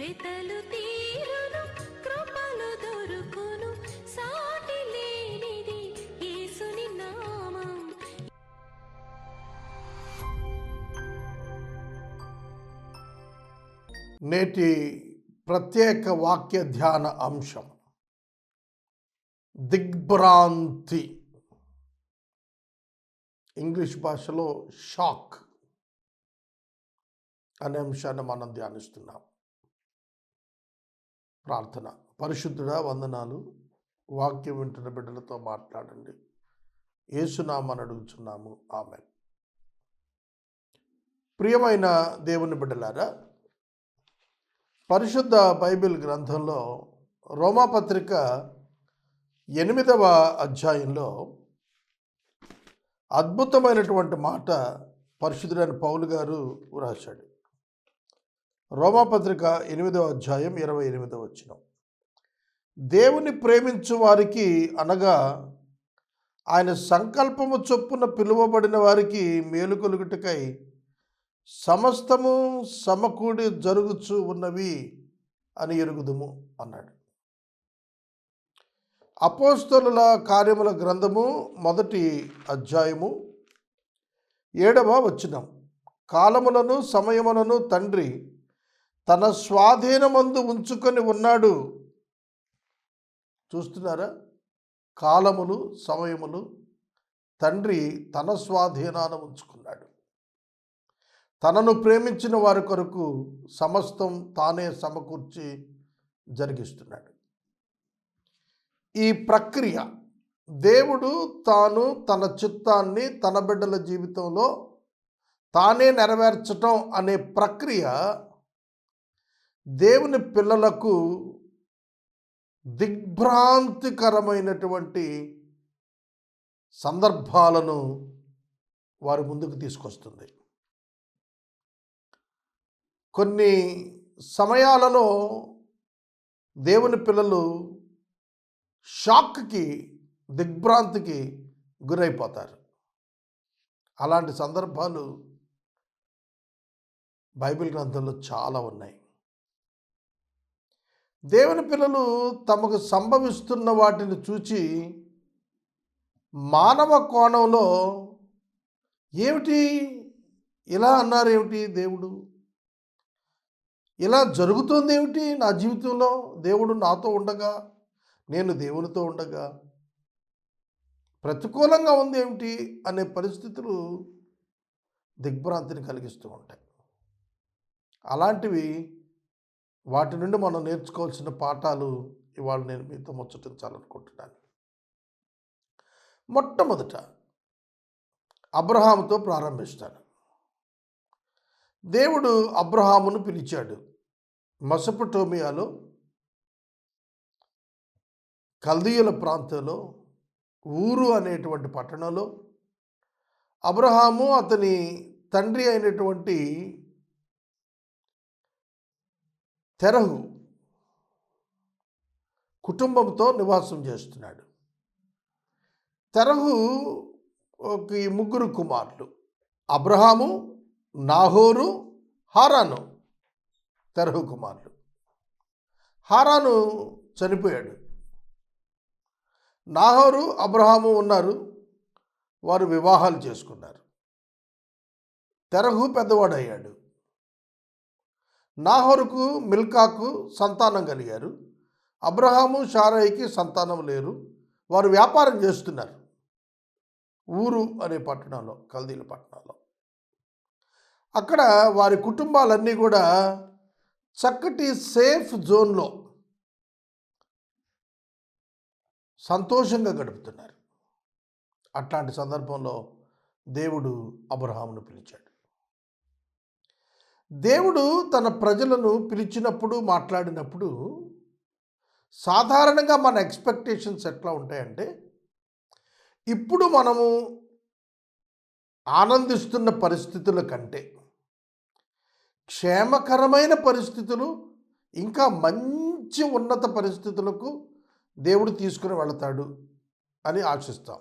వెతలు తీరును కృపలు దొరుకును సాటి లేనిది యేసుని నామం. నేటి ప్రత్యేక వాక్య ధ్యాన అంశం. దిగ్భ్రాంతి. ఇంగ్లీష్ భాషలో షాక్ అనే అంశాన్ని మనం ధ్యానిస్తున్నాం. ప్రార్థన. పరిశుద్ధుడా వందనాలు. వాక్యం వింటున్న బిడ్డలతో మాట్లాడండి. ఏసునామని అడుగుచున్నాము. ఆమె ప్రియమైన దేవుని బిడ్డలారా పరిశుద్ధ బైబిల్ గ్రంథంలో రోమాపత్రిక ఎనిమిదవ అధ్యాయంలో అద్భుతమైనటువంటి మాట పరిశుద్ధుడైన పౌలు గారు వ్రాశాడు. రోమాపత్రిక ఎనిమిదవ అధ్యాయం ఇరవై ఎనిమిదవ వచ్చిన దేవుని ప్రేమించు వారికి అనగా ఆయన సంకల్పము చొప్పున పిలువబడిన వారికి మేలు కలుగుటకై సమస్తము సమకూడి జరుగుచు ఉన్నవి అని ఎరుగుదుము అన్నాడు. అపోస్తలుల కార్యముల గ్రంథము మొదటి అధ్యాయము ఏడవ వచ్చినం కాలములను సమయములను తండ్రి తన స్వాధీనమందు ఉంచుకొని ఉన్నాడు. చూస్తున్నారా? కాలములు సమయములు తండ్రి తన స్వాధీనాన ఉంచుకున్నాడు. తనను ప్రేమించిన వారి కొరకు సమస్తం తానే సమకూర్చి జరిగిస్తున్నాడు. ఈ ప్రక్రియ దేవుడు తాను తన చిత్తాన్ని తన బిడ్డల జీవితంలో తానే నెరవేర్చటం అనే ప్రక్రియ దేవుని పిల్లలకు దిగ్భ్రాంతికరమైనటువంటి సందర్భాలను వారి ముందుకు తీసుకొస్తుంది. కొన్ని సమయాలలో దేవుని పిల్లలు షాక్కి దిగ్భ్రాంతికి గురైపోతారు. అలాంటి సందర్భాలు బైబిల్ గ్రంథంలో చాలా ఉన్నాయి. దేవుని పిల్లలు తమకు సంభవిస్తున్న వాటిని చూచి మానవ కోణంలో ఏమిటి? ఇలా అన్నారు ఏమిటి దేవుడు? ఇలా జరుగుతుంది ఏమిటి నా జీవితంలో? దేవుడు నాతో ఉండగా నేను దేవునితో ఉండగా ప్రతికూలంగా ఉంది ఏమిటి అనే పరిస్థితులు దిగ్భ్రాంతిని కలిగిస్తూ ఉంటాయి. అలాంటివి వాటి నుండి మనం నేర్చుకోవాల్సిన పాఠాలు ఇవాళ నేను మీతో ముచ్చటించాలనుకుంటున్నాను. మొట్టమొదట అబ్రహాముతో ప్రారంభిస్తాను దేవుడు అబ్రహామును పిలిచాడు. మసపటోమియాలో కల్దీయుల ప్రాంతంలో ఊరు అనేటువంటి పట్టణంలో అబ్రహాము అతని తండ్రి అయినటువంటి తెరహు కుటుంబంతో నివాసం చేస్తున్నాడు. తెరహు ఒక ఈ ముగ్గురు కుమారులు. అబ్రహాము నాహోరు హారాను తెరహు కుమారులు. హారాను చనిపోయాడు. నాహోరు అబ్రహాము ఉన్నారు. వారు వివాహాలు చేసుకున్నారు. తెరహు పెద్దవాడయ్యాడు. నాహోరుకు మిల్కాకు సంతానం కలిగారు. అబ్రహాము షారాయికి సంతానం లేరు. వారు వ్యాపారం చేస్తున్నారు. ఊరు అనే పట్టణంలో కల్దీల పట్టణంలో. అక్కడ వారి కుటుంబాలన్నీ కూడా చక్కటి సేఫ్ జోన్లో సంతోషంగా గడుపుతున్నారు. అట్లాంటి సందర్భంలో దేవుడు అబ్రహామును పిలిచాడు. దేవుడు తన ప్రజలను పిలిచినప్పుడు మాట్లాడినప్పుడు సాధారణంగా మన ఎక్స్పెక్టేషన్స్ ఎట్లా ఉంటాయంటే ఇప్పుడు మనము ఆనందిస్తున్న పరిస్థితుల కంటే క్షేమకరమైన పరిస్థితులు ఇంకా మంచి ఉన్నత పరిస్థితులకు దేవుడు తీసుకుని వెళతాడు అని ఆశిస్తాం.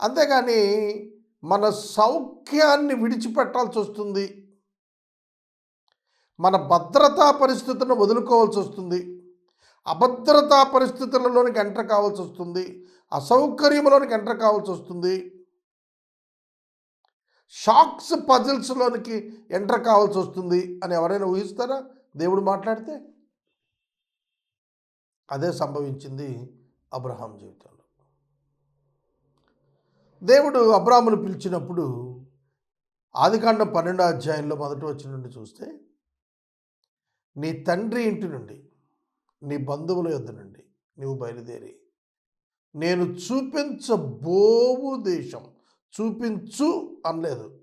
అంతేగాని మన సౌఖ్యాన్ని విడిచిపెట్టాల్సి వస్తుంది. మన భద్రతా పరిస్థితులను వదులుకోవాల్సి వస్తుంది. అభద్రతా పరిస్థితులలోనికి ఎంటర్ కావాల్సి వస్తుంది. అసౌకర్యంలోనికి ఎంటర్ కావాల్సి వస్తుంది. షాక్స్ పజిల్స్లోనికి ఎంటర్ కావాల్సి వస్తుంది అని ఎవరైనా ఊహిస్తారా? దేవుడు మాట్లాడితే అదే సంభవించింది అబ్రహాం జీవితంలో. దేవుడు అబ్రాహ్మును పిలిచినప్పుడు ఆదికాండం పన్నెండో అధ్యాయంలో మొదటి వచ్చిన నుండి చూస్తే నీ తండ్రి ఇంటి నుండి నీ బంధువుల యొద్ద నుండి నీవు బయలుదేరి నేను చూపించబోవు దేశం చూపించు అనలేదు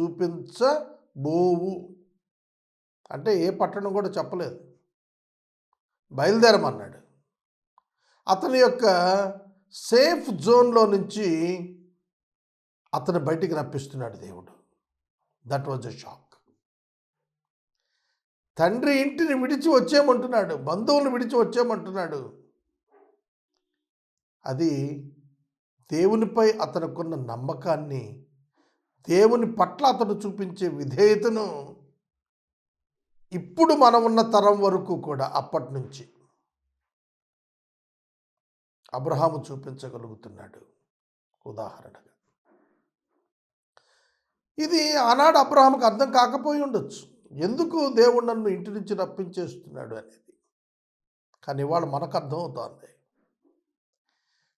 చూపించబోవు. అంటే ఏ పట్టణం కూడా చెప్పలేదు. బయలుదేరమన్నాడు. అతని యొక్క సేఫ్ జోన్లో నుంచి అతను బయటికి రప్పిస్తున్నాడు దేవుడు. దట్ వాజ్ ఎ షాక్ తండ్రి ఇంటిని విడిచి వచ్చేయమంటున్నాడు. బంధువులు విడిచి వచ్చేయమంటున్నాడు. అది దేవునిపై అతనుకున్న నమ్మకాన్ని దేవుని పట్ల అతడు చూపించే విధేయతను ఇప్పుడు మనం ఉన్న తరం వరకు కూడా అప్పటి నుంచి అబ్రహాము చూపించగలుగుతున్నాడు. ఉదాహరణగా. ఇది ఆనాడు అబ్రహాముకు అర్థం కాకపోయి ఉండొచ్చు. ఎందుకు దేవుడు నన్ను ఇంటి నుంచి రప్పించేస్తున్నాడు అనేది. కానీ ఇవాళ మనకు అర్థమవుతోంది.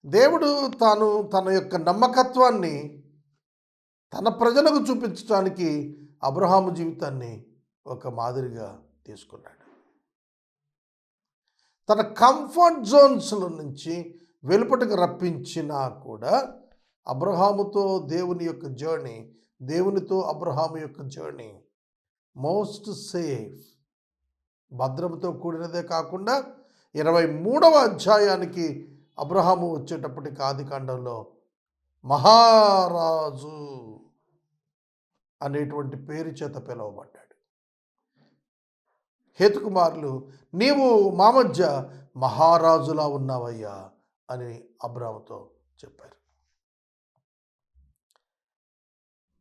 దేవుడు తాను తన యొక్క నమ్మకత్వాన్ని తన ప్రజలకు చూపించడానికి అబ్రహాము జీవితాన్ని ఒక మాదిరిగా తీసుకున్నాడు. తన కంఫర్ట్ జోన్స్ల నుంచి వెలుపటకు రప్పించినా కూడా అబ్రహాముతో దేవుని యొక్క జర్నీ దేవునితో అబ్రహాము యొక్క జర్నీ మోస్ట్ సేఫ్. భద్రంతో కూడినదే కాకుండా ఇరవై మూడవ అధ్యాయానికి అబ్రహాము వచ్చేటప్పటికి ఆది కాండంలో మహారాజు అనేటువంటి పేరు చేత పిలువబడ్డాడు. హేతుకుమారులు నీవు మా మధ్య మహారాజులా ఉన్నావయ్యా. అని అబ్రాముతో చెప్పారు.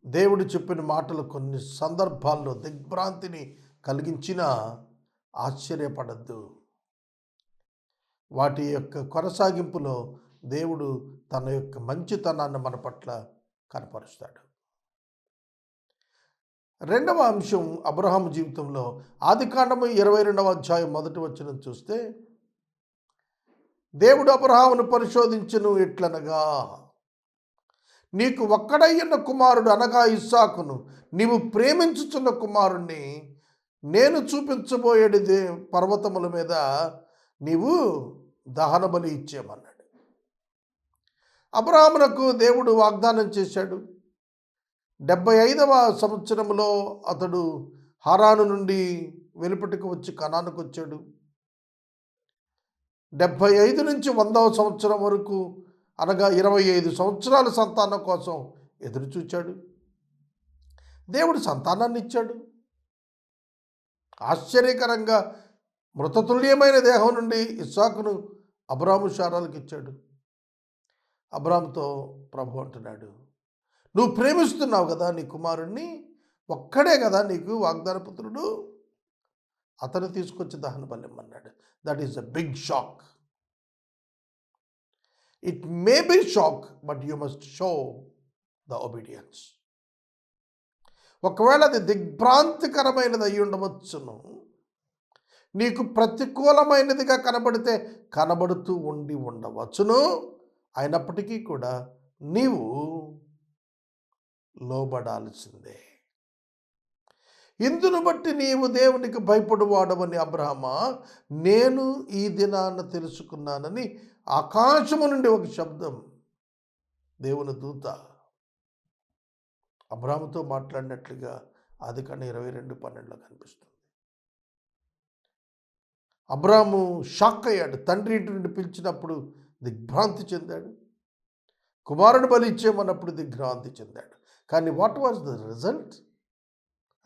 దేవుడు చెప్పిన మాటలు కొన్ని సందర్భాల్లో దిగ్భ్రాంతిని కలిగించినా ఆశ్చర్యపడద్దు. వాటి యొక్క కొనసాగింపులో దేవుడు తన యొక్క మంచితనాన్ని మన పట్ల కనపరుస్తాడు. రెండవ అంశం అబ్రహాం జీవితంలో ఆదికాండము ఇరవై రెండవ అధ్యాయం మొదటి వచ్చిన చూస్తే దేవుడు అబ్రహామును పరిశోధించను ఎట్లనగా? నీకు ఒక్కడయ్యున్న కుమారుడు అనగా ఇస్సాకును నీవు ప్రేమించుచున్న కుమారుణ్ణి నేను చూపించబోయేది పర్వతముల మీద నీవు దహన బలి ఇచ్చేయమన్నాడు అబ్రాహ్మణకు దేవుడు వాగ్దానం చేశాడు. డెబ్బై ఐదవ సంవత్సరంలో అతడు హారాను నుండి వెలుపటికి వచ్చి కణానికి వచ్చాడు డెబ్భై ఐదు నుంచి వందవ సంవత్సరం వరకు అనగా ఇరవై ఐదు సంవత్సరాల సంతానం కోసం ఎదురుచూచాడు. దేవుడు సంతానాన్ని ఇచ్చాడు. ఆశ్చర్యకరంగా మృతతుల్యమైన దేహం నుండి ఇస్సాకును అబ్రాము శారాలకు ఇచ్చాడు. అబ్రాముతో ప్రభు అంటున్నాడు నువ్వు ప్రేమిస్తున్నావు కదా నీ కుమారుణ్ణి ఒక్కడే కదా నీకు వాగ్దాన పుత్రుడు అతను తీసుకొచ్చి దహన బలిమ్మన్నాడు that is a big shock it may be shock but you must show the obedience ఒకవేళ అది దిగ్భ్రాంతికరమైనది అయి ఉండవచ్చును నీకు ప్రతికూలమైనదిగా కనబడితే కనబడుతూ ఉండి ఉండవచ్చును. అయినప్పటికీ కూడా నీవు లోబడాల్సిందే. ఇందును బట్టి నీవు దేవునికి భయపడువాడవని అబ్రహమా? నేను ఈ దినాన్న తెలుసుకున్నానని ఆకాశము నుండి ఒక శబ్దం. దేవుని దూత అబ్రాహముతో మాట్లాడినట్లుగా అది కన్నా ఇరవై రెండు పన్నెండులో కనిపిస్తుంది. అబ్రాహము షాక్ అయ్యాడు. తండ్రి ఇంటి నుండి పిలిచినప్పుడు దిగ్భ్రాంతి చెందాడు. కుమారుడు బలి ఇచ్చేమన్నప్పుడు దిగ్భ్రాంతి చెందాడు. కానీ what was the result?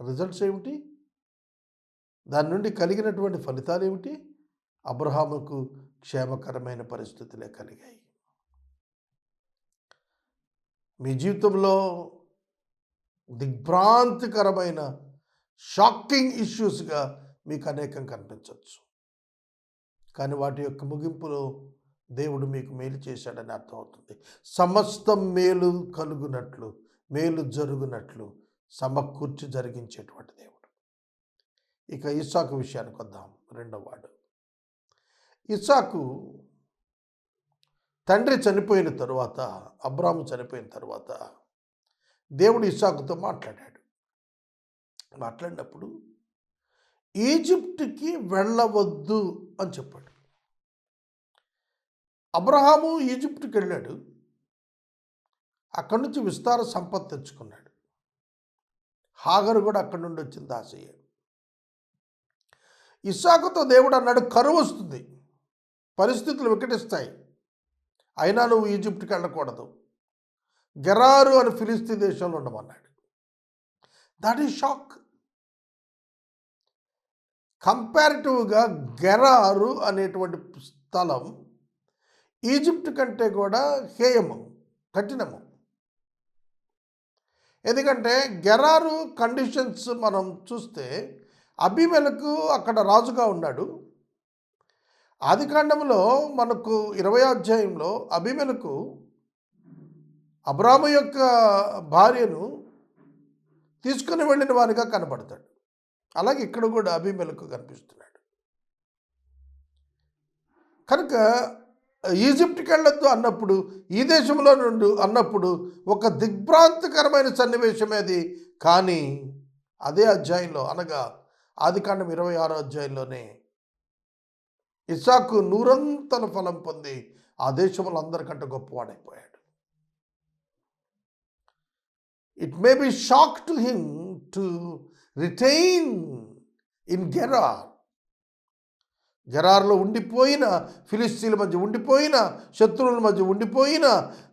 Results ఏమిటి? దాని నుండి కలిగినటువంటి ఫలితాలు ఏమిటి? అబ్రహాముకు క్షేమకరమైన పరిస్థితులే కలిగాయి. మీ జీవితంలో దిగ్భ్రాంతికరమైన షాకింగ్ ఇష్యూస్గా మీకు అనేకం కనిపించవచ్చు కానీ వాటి యొక్క ముగింపులో దేవుడు మీకు మేలు చేశాడని అర్థమవుతుంది. సమస్తం మేలు కలుగునట్లు మేలు జరుగునట్లు సమకూర్చి జరిగించేటువంటి దేవుడు. ఇక ఇస్సాకు విషయానికి వద్దాం రెండవ వాడు. ఇస్సాకు తండ్రి చనిపోయిన తరువాత అబ్రాము చనిపోయిన తరువాత దేవుడు ఇస్సాకుతో మాట్లాడాడు. మాట్లాడినప్పుడు ఈజిప్ట్కి వెళ్ళవద్దు అని చెప్పాడు. అబ్రహాము ఈజిప్ట్కి వెళ్ళాడు అక్కడి నుంచి విస్తార సంపద తెచ్చుకున్నాడు. హాగరు కూడా అక్కడి నుండి వచ్చింది ఆశయ్య ఇస్సాకుతో దేవుడు అన్నాడు కరువు వస్తుంది. పరిస్థితులు వికటిస్తాయి. అయినా నువ్వు ఈజిప్ట్కి వెళ్ళకూడదు. గెరారు అని ఫిలిస్తీ దేశంలో ఉండమన్నాడు. దట్ ఈస్ షాక్ కంపారిటివ్గా గెరారు అనేటువంటి స్థలం ఈజిప్ట్ కంటే కూడా హేయము కఠినము. ఎందుకంటే గెరారు కండిషన్స్ మనం చూస్తే అభిమెలకు అక్కడ రాజుగా ఉన్నాడు. ఆదికాండంలో మనకు ఇరవై అధ్యాయంలో అభిమెలకు అబ్రాము యొక్క భార్యను తీసుకుని వెళ్ళిన వారిగా కనబడతాడు. అలాగే ఇక్కడ కూడా అభిమెలకు కనిపిస్తున్నాడు. కనుక ఈజిప్ట్కి వెళ్ళొద్దు అన్నప్పుడు ఈ దేశంలో నుండి అన్నప్పుడు ఒక దిగ్భ్రాంతికరమైన సన్నివేశం అది కానీ అదే అధ్యాయంలో అనగా ఆదికాండం ఇరవై ఆరో అధ్యాయంలోనే ఇసాకు నూరంతల ఫలం పొంది ఆ దేశంలో అందరికంటే గొప్పవాడైపోయాడు. It may be shock to him to retain in Gerar గెరార్లో ఉండిపోయిన ఫిలిస్తీన్ల మధ్య ఉండిపోయిన శత్రువుల మధ్య ఉండిపోయిన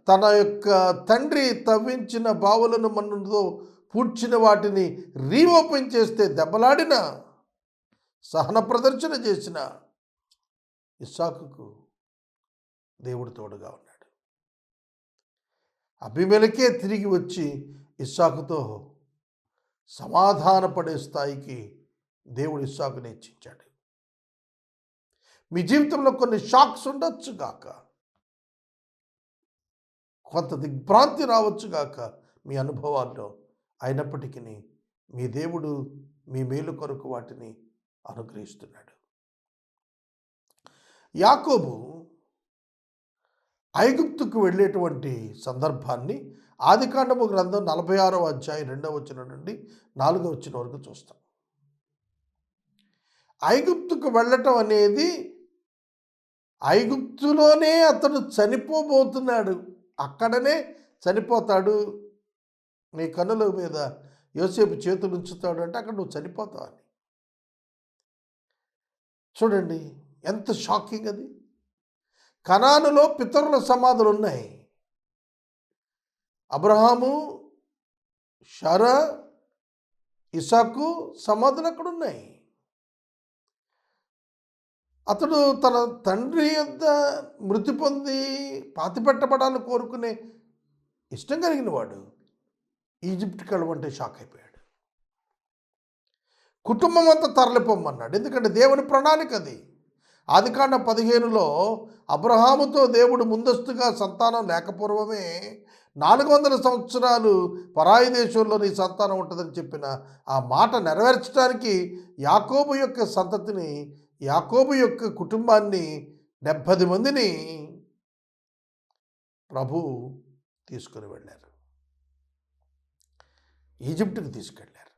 తన యొక్క తండ్రి తవ్వించిన బావులను మన్నుతో పూడ్చిన వాటిని రీఓపెన్ చేస్తే దెబ్బలాడిన సహన ప్రదర్శన చేసిన ఇస్సాకుకు దేవుడు తోడుగా ఉన్నాడు. అభిమేలకే తిరిగి వచ్చి ఇస్సాకుతో సమాధానపడే స్థాయికి దేవుడు ఇస్సాకుని హెచ్చించాడు మీ జీవితంలో కొన్ని షాక్స్ ఉండొచ్చు గాక. కొంత దిగ్భ్రాంతి రావచ్చు గాక మీ అనుభవాల్లో. అయినప్పటికీ మీ దేవుడు మీ మేలు కొరకు వాటిని అనుగ్రహిస్తున్నాడు. యాకోబు ఐగుప్తుకు వెళ్ళేటువంటి సందర్భాన్ని ఆదికాండము గ్రంథం నలభై ఆరో అధ్యాయం రెండవ వచ్చిన నుండి నాలుగో వచ్చిన వరకు చూస్తాం. ఐగుప్తుకు వెళ్ళటం అనేది ఐగుప్తులోనే అతడు చనిపోబోతున్నాడు. అక్కడనే చనిపోతాడు. నీ కన్నుల మీద యోసేపు చేతులు ఉంచుతాడు అంటే అక్కడ నువ్వు చనిపోతావు అని. చూడండి ఎంత షాకింగ్ అది. కనానులో పితరుల సమాధులు ఉన్నాయి. అబ్రహాము షర ఇసాకు సమాధులు అక్కడ ఉన్నాయి. అతడు తన తండ్రి యొద్ద మృతి పొంది పాతిపెట్టబడాలని కోరుకునే ఇష్టం కలిగిన వాడు ఈజిప్ట్కి వెళ్ళమంటే షాక్ అయిపోయాడు. కుటుంబం అంతా తరలిపోమన్నాడు. ఎందుకంటే దేవుని ప్రణాళిక అది. ఆదికాండ పదిహేనులో అబ్రహాముతో దేవుడు ముందస్తుగా సంతానం లేకపూర్వమే నాలుగు వందల సంవత్సరాలు పరాయి దేశంలో నీ సంతానం ఉంటుందని చెప్పిన ఆ మాట నెరవేర్చడానికి యాకోబు యొక్క సంతతిని యాకోబు యొక్క కుటుంబాన్ని డెబ్భది మందిని ప్రభు తీసుకుని వెళ్ళారు. ఈజిప్ట్కి తీసుకెళ్ళారు.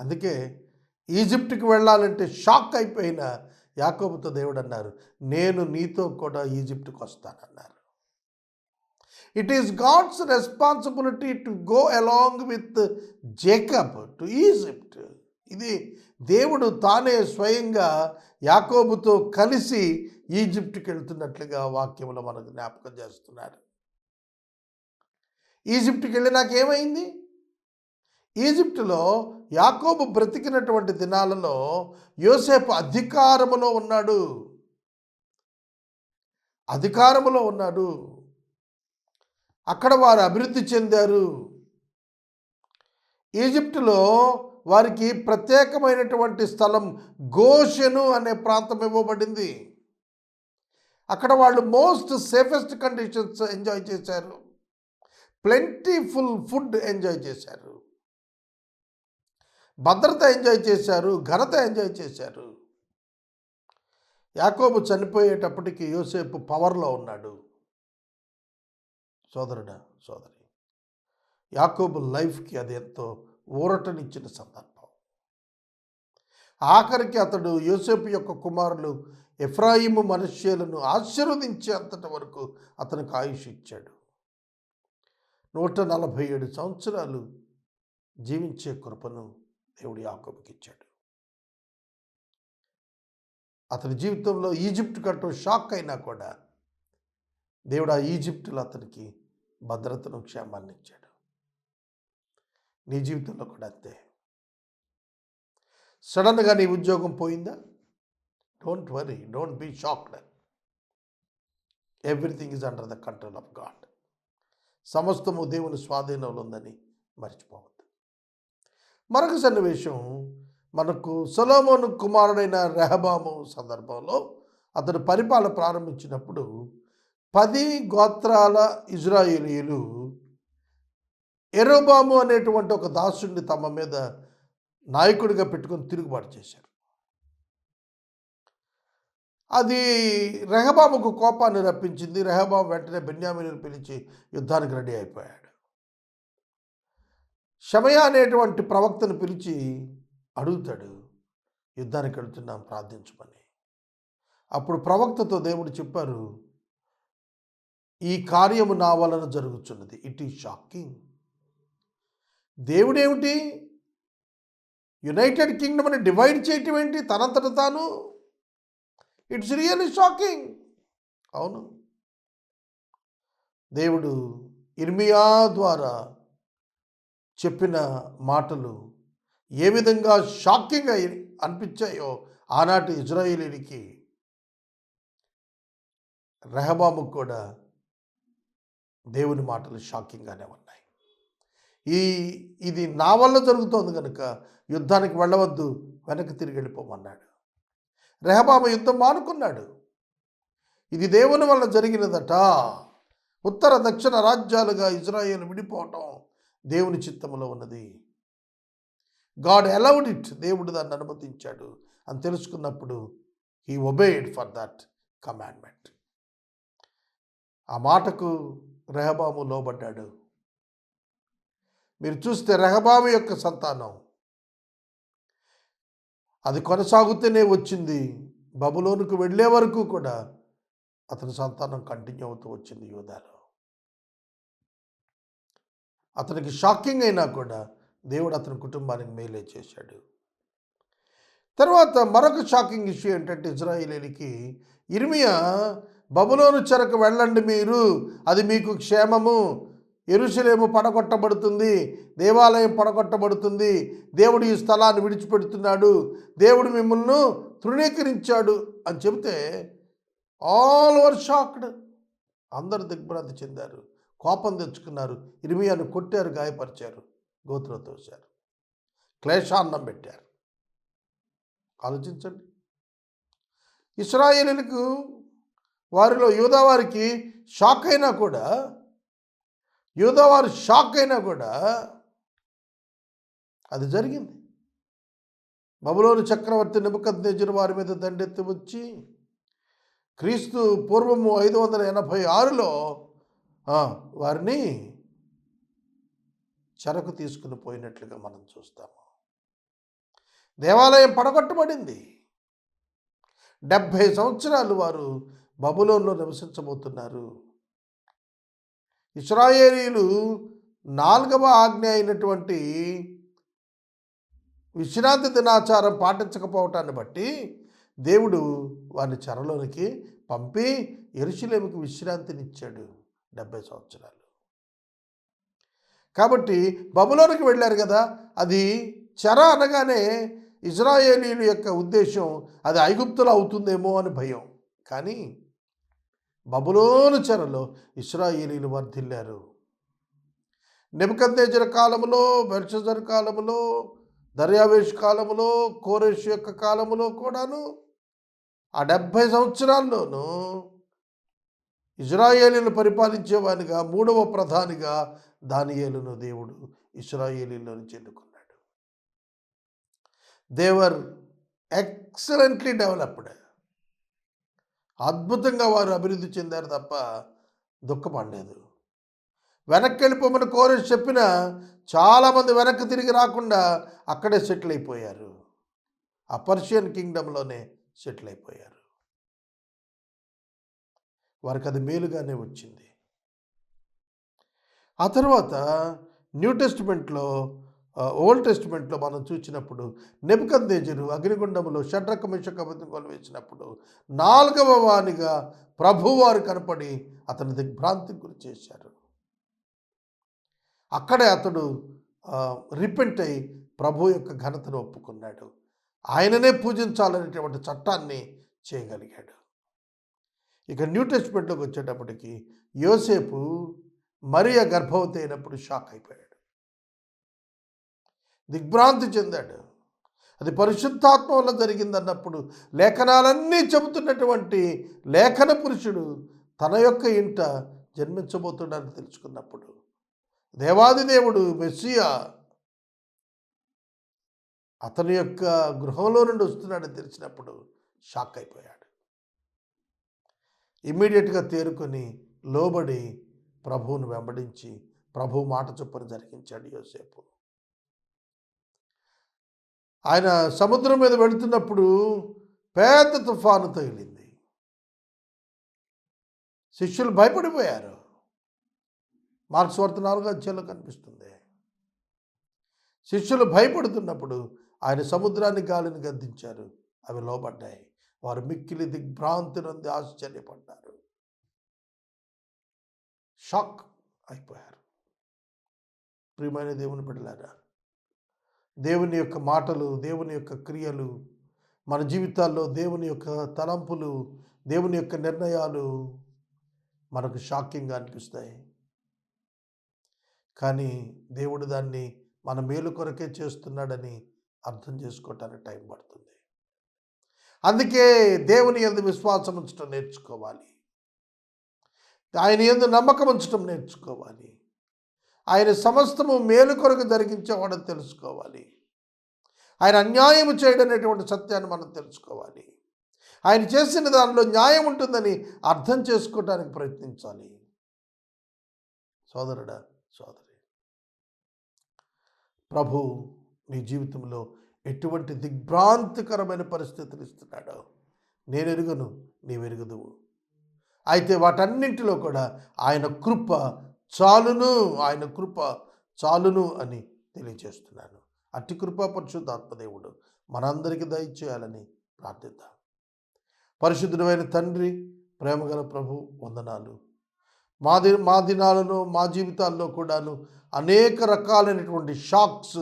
అందుకే ఈజిప్ట్కి వెళ్ళాలంటే షాక్ అయిపోయిన యాకోబుతో దేవుడు అన్నారు నేను నీతో కూడా ఈజిప్ట్కి వస్తానన్నారు. It is God's responsibility to go along with Jacob to Egypt ఇది దేవుడు తానే స్వయంగా యాకోబుతో కలిసి ఈజిప్ట్కి వెళ్తున్నట్లుగా వాక్యంలో మనకు జ్ఞాపకం చేస్తున్నారు ఈజిప్ట్కి వెళ్ళి నాకేమైంది? ఈజిప్టులో యాకోబు బ్రతికినటువంటి దినాలలో యోసేపు అధికారములో ఉన్నాడు. అధికారములో ఉన్నాడు. అక్కడ వారు అభివృద్ధి చెందారు. ఈజిప్టులో వారికి ప్రత్యేకమైనటువంటి స్థలం గోషెను అనే ప్రాంతం ఇవ్వబడింది. అక్కడ వాళ్ళు మోస్ట్ సేఫెస్ట్ కండిషన్స్ ఎంజాయ్ చేశారు. ప్లెంటీఫుల్ ఫుడ్ ఎంజాయ్ చేశారు. భద్రత ఎంజాయ్ చేశారు ఘనత ఎంజాయ్ చేశారు. యాకోబు చనిపోయేటప్పటికి యోసేపు పవర్లో ఉన్నాడు. సోదరుడా సోదరి యాకోబు లైఫ్కి అది ఎంతో ఊరటనిచ్చిన సందర్భం. ఆఖరికి అతడు యోసేపు యొక్క కుమారులు ఎఫ్రాయిము మనుష్యులను ఆశీర్వదించేంతటి వరకు అతనికి ఆయుష్ ఇచ్చాడు. నూట నలభై ఏడు సంవత్సరాలు జీవించే కృపను దేవుడు యాకోబుకి అతని జీవితంలో ఈజిప్ట్ కట్టం షాక్ అయినా కూడా దేవుడు ఆ ఈజిప్టులో అతనికి భద్రతను క్షేమాన్ని ఇచ్చాడు. నీ జీవితంలో కూడా అంతే. సడన్గా నీ ఉద్యోగం పోయిందా? Don't worry don't be shocked. Everything is under the control of God. సమస్తము దేవుని స్వాధీనంలో ఉందని మర్చిపోవద్దు. మరొక సన్నివేశం మనకు సొలోమోను కుమారుడైన రెహబాము సందర్భంలో అతడు పరిపాలన ప్రారంభించినప్పుడు పది గోత్రాల ఇజ్రాయేలీలు ఎరోబాము అనేటువంటి ఒక దాసుడిని తమ మీద నాయకుడిగా పెట్టుకొని తిరుగుబాటు చేశారు. అది రెహబాముకు కోపాన్ని రప్పించింది. రెహబాము వెంటనే బెన్యామిని పిలిచి యుద్ధానికి రెడీ అయిపోయాడు. షమయ అనేటువంటి ప్రవక్తను పిలిచి అడుగుతాడు యుద్ధానికి వెళుతున్నాం ప్రార్థించమని. అప్పుడు ప్రవక్తతో దేవుడు చెప్పారు ఈ కార్యము నా వలన జరుగుతున్నది ఇట్ ఈ షాకింగ్ దేవుడేమిటి? యునైటెడ్ కింగ్డమ్ అని డివైడ్ చేయటం ఏంటి? తనంతట తాను. ఇట్స్ రియల్లీ షాకింగ్ అవును. దేవుడు ఇర్మియా ద్వారా చెప్పిన మాటలు ఏ విధంగా షాకింగ్ అయి అనిపించాయో ఆనాటి ఇజ్రాయేలీకి రెహబాముకు కూడా దేవుని మాటలు షాకింగ్గానే ఉన్నాయి. ఈ ఇది నా వల్ల జరుగుతోంది కనుక యుద్ధానికి వెళ్ళవద్దు వెనక్కి తిరిగి వెళ్ళిపోమన్నాడు. రెహబాబు యుద్ధం మానుకున్నాడు. ఇది దేవుని వల్ల జరిగినదట. ఉత్తర దక్షిణ రాజ్యాలుగా ఇజ్రాయేల్ విడిపోవటం దేవుని చిత్తములో ఉన్నది. గాడ్ అలౌడ్ ఇట్ దేవుడు దాన్ని అనుమతించాడు అని తెలుసుకున్నప్పుడు he obeyed for that commandment. ఆ మాటకు రెహబాము లోబడ్డాడు. మీరు చూస్తే రెహబాము యొక్క సంతానం. అది కొనసాగుతూనే వచ్చింది. బబులోనుకు వెళ్ళే వరకు కూడా అతని సంతానం కంటిన్యూ అవుతూ వచ్చింది యోధాలో అతనికి షాకింగ్ అయినా కూడా దేవుడు అతని కుటుంబానికి మేలే చేశాడు. తర్వాత మరొక షాకింగ్ ఇష్యూ ఏంటంటే ఇజ్రాయిలీలకి ఇర్మియా బబులోను చెరకు వెళ్ళండి మీరు. అది మీకు క్షేమము. ఎరుసలేము పడగొట్టబడుతుంది దేవాలయం పడగొట్టబడుతుంది. దేవుడు ఈ స్థలాన్ని విడిచిపెడుతున్నాడు. దేవుడు మిమ్మల్ని తృణీకరించాడు అని చెబితే ఆల్ ఓవర్ షాక్డ్. అందరు దిగ్భ్రాంతి చెందారు. కోపం తెచ్చుకున్నారు. ఇరిమియాను కొట్టారు గాయపరిచారు. గోతులో తోశారు క్లేశాన్నం పెట్టారు. ఆలోచించండి. ఇస్రాయేలీలకు వారిలో యూదావారికి షాక్ అయినా కూడా యూదవారు షాక్ అయినా కూడా అది జరిగింది. బబులోని చక్రవర్తి నిబద్నేజర్ వారి మీద దండెత్తి వచ్చి క్రీస్తు పూర్వము ఐదు వందల ఎనభై ఆరులో వారిని చెరకు తీసుకుని పోయినట్లుగా మనం చూస్తాము. దేవాలయం పడగొట్టబడింది. డెబ్భై సంవత్సరాలు వారు బబులోన్లో నివసించబోతున్నారు. ఇస్రాయేలీలు నాలుగవ ఆజ్ఞ అయినటువంటి విశ్రాంతి దినాచారం పాటించకపోవటాన్ని బట్టి దేవుడు వారిని చెరలోనికి పంపి ఎరుశలేమికి విశ్రాంతినిచ్చాడు డెబ్బై సంవత్సరాలు. కాబట్టి బబులోనికి వెళ్ళారు కదా అది చెర అనగానే ఇజ్రాయేలీల యొక్క ఉద్దేశం అది ఐగుప్తులు అవుతుందేమో అని భయం. కానీ బబులోను చెరలో ఇస్రాయేలీలు వర్ధిల్లారు. నిబద్నేజర్ కాలంలో బెర్షజర్ కాలంలో దర్యావేష్ కాలంలో కోరేష్ యొక్క కాలంలో కూడాను ఆ డెబ్భై సంవత్సరాల్లోనూ ఇజ్రాయేలీలు పరిపాలించేవానిగా మూడవ ప్రధానిగా దానియేలును దేవుడు ఇస్రాయేలీలో నుంచి ఎన్నుకున్నాడు దేవర్ ఎక్సలెంట్లీ డెవలప్డ్ అద్భుతంగా వారు అభివృద్ధి చెందారు తప్ప దుఃఖపడలేదు. వెనక్కి వెళ్ళిపోమని కోరేసి చెప్పిన చాలామంది వెనక్కి తిరిగి రాకుండా అక్కడే సెటిల్ అయిపోయారు ఆ పర్షియన్ కింగ్డంలోనే సెటిల్ అయిపోయారు వారికి అది మేలుగానే వచ్చింది. ఆ తర్వాత న్యూ టెస్టిమెంట్లో ఓల్డ్ టెస్ట్మెంట్లో మనం చూసినప్పుడు నెబుకందేజరు అగ్నిగుండంలో షడ్రక మిషకబద్ధం వేసినప్పుడు నాలుగవ వానిగా ప్రభువారు కనపడి అతని దిగ్భ్రాంతికి గురి చేశారు. అక్కడే అతడు రిపెంట్ అయి ప్రభు యొక్క ఘనతను ఒప్పుకున్నాడు. ఆయననే పూజించాలనేటువంటి చట్టాన్ని చేయగలిగాడు. ఇక న్యూ టెస్ట్మెంట్లోకి వచ్చేటప్పటికి యోసేపు మరియ గర్భవతి అయినప్పుడు షాక్ అయిపోయాడు. దిగ్భ్రాంతి చెందాడు. అది పరిశుద్ధాత్మ వల్ల జరిగిందన్నప్పుడు లేఖనాలన్నీ చెబుతున్నటువంటి లేఖన పురుషుడు తన యొక్క ఇంట జన్మించబోతున్నాడని తెలుసుకున్నప్పుడు దేవాది దేవుడు మెస్సియా అతని యొక్క గృహంలో నుండి వస్తున్నాడని తెలిసినప్పుడు షాక్ అయిపోయాడు. ఇమ్మీడియట్గా తేరుకొని లోబడి ప్రభువును వెంబడించి ప్రభు మాట చొప్పున జరిగించాడు యోసేపు. ఆయన సముద్రం మీద వెళుతున్నప్పుడు పెద్ద తుఫాను తగిలింది. శిష్యులు భయపడిపోయారు. మార్క్స్ వార్త నాలుగు అధ్యాయంలో కనిపిస్తుంది. శిష్యులు భయపడుతున్నప్పుడు ఆయన సముద్రాన్ని గాలిని గద్దించారు. అవి లోబడ్డాయి. వారు మిక్కిలి దిగ్భ్రాంతి నుండి ఆశ్చర్యపడ్డారు. షాక్ అయిపోయారు. ప్రియమైన దేవుని బిడ్డలారా దేవుని యొక్క మాటలు దేవుని యొక్క క్రియలు మన జీవితాల్లో దేవుని యొక్క తలంపులు దేవుని యొక్క నిర్ణయాలు మనకు షాకింగ్గా అనిపిస్తాయి. కానీ దేవుడు దాన్ని మన మేలు కొరకే చేస్తున్నాడని అర్థం చేసుకోవటానికి టైం పడుతుంది. అందుకే దేవుని ఎందు విశ్వాసం ఉంచడం నేర్చుకోవాలి. ఆయన ఎందు నమ్మకం ఉంచడం నేర్చుకోవాలి. ఆయన సమస్తము మేలు కొరకు జరిగించేవాడని తెలుసుకోవాలి. ఆయన అన్యాయం చేయడం అనేటువంటి సత్యాన్ని మనం తెలుసుకోవాలి. ఆయన చేసిన దానిలో న్యాయం ఉంటుందని అర్థం చేసుకోవడానికి ప్రయత్నించాలి. సోదరుడా సోదరి ప్రభు నీ జీవితంలో ఎటువంటి దిగ్భ్రాంతికరమైన పరిస్థితులు ఇస్తున్నాడో నేను ఎరుగను నీవెరుగుదువు అయితే వాటన్నింటిలో కూడా ఆయన కృప చాలును ఆయన కృప చాలును అని తెలియజేస్తున్నాను. అట్టి కృప పరిశుద్ధాత్మదేవుడు మనందరికీ దయచేయాలని ప్రార్థిద్దాం. పరిశుద్ధమైన తండ్రి ప్రేమగల ప్రభు వందనాలు. మా ది మా దినాలలో మా జీవితాల్లో కూడాను అనేక రకాలైనటువంటి షాక్స్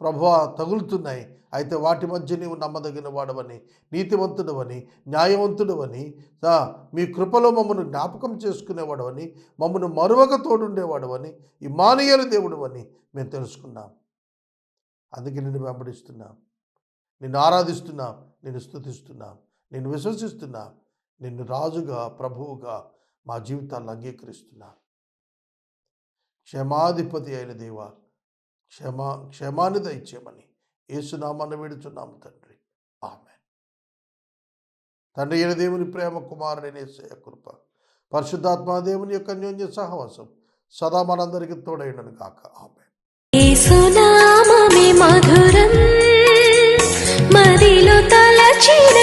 ప్రభు తగులుతున్నాయి. అయితే వాటి మధ్య నీవు నమ్మదగిన వాడవని నీతివంతుడవని న్యాయవంతుడవని మీ కృపలో మమ్మల్ని జ్ఞాపకం చేసుకునేవాడవని మమ్మను మరువక తోడుండేవాడవని ఇమానియలు దేవుడు అని మేము తెలుసుకున్నాం. అందుకే నిన్ను వెంబడిస్తున్నాం. నిన్ను ఆరాధిస్తున్నాం. నిన్ను స్థుతిస్తున్నాం. నిన్ను విశ్వసిస్తున్నాం. నిన్ను రాజుగా ప్రభువుగా మా జీవితాలను అంగీకరిస్తున్నాం. క్షమాధిపతి అయిన దేవ క్షమా క్షమాన్ని దయచేయమని ఏసునామాన్ని వేడుచున్నాము తండ్రి. ఆమె తండ్రి అయిన దేవుని ప్రేమ కుమారుడైన యేసయ్య కృప పరిశుద్ధాత్మ దేవుని యొక్క అన్యోన్య సహవాసం సదా మనందరికీ తోడైనను కాక ఆమె మధురం మదిలో తలచిన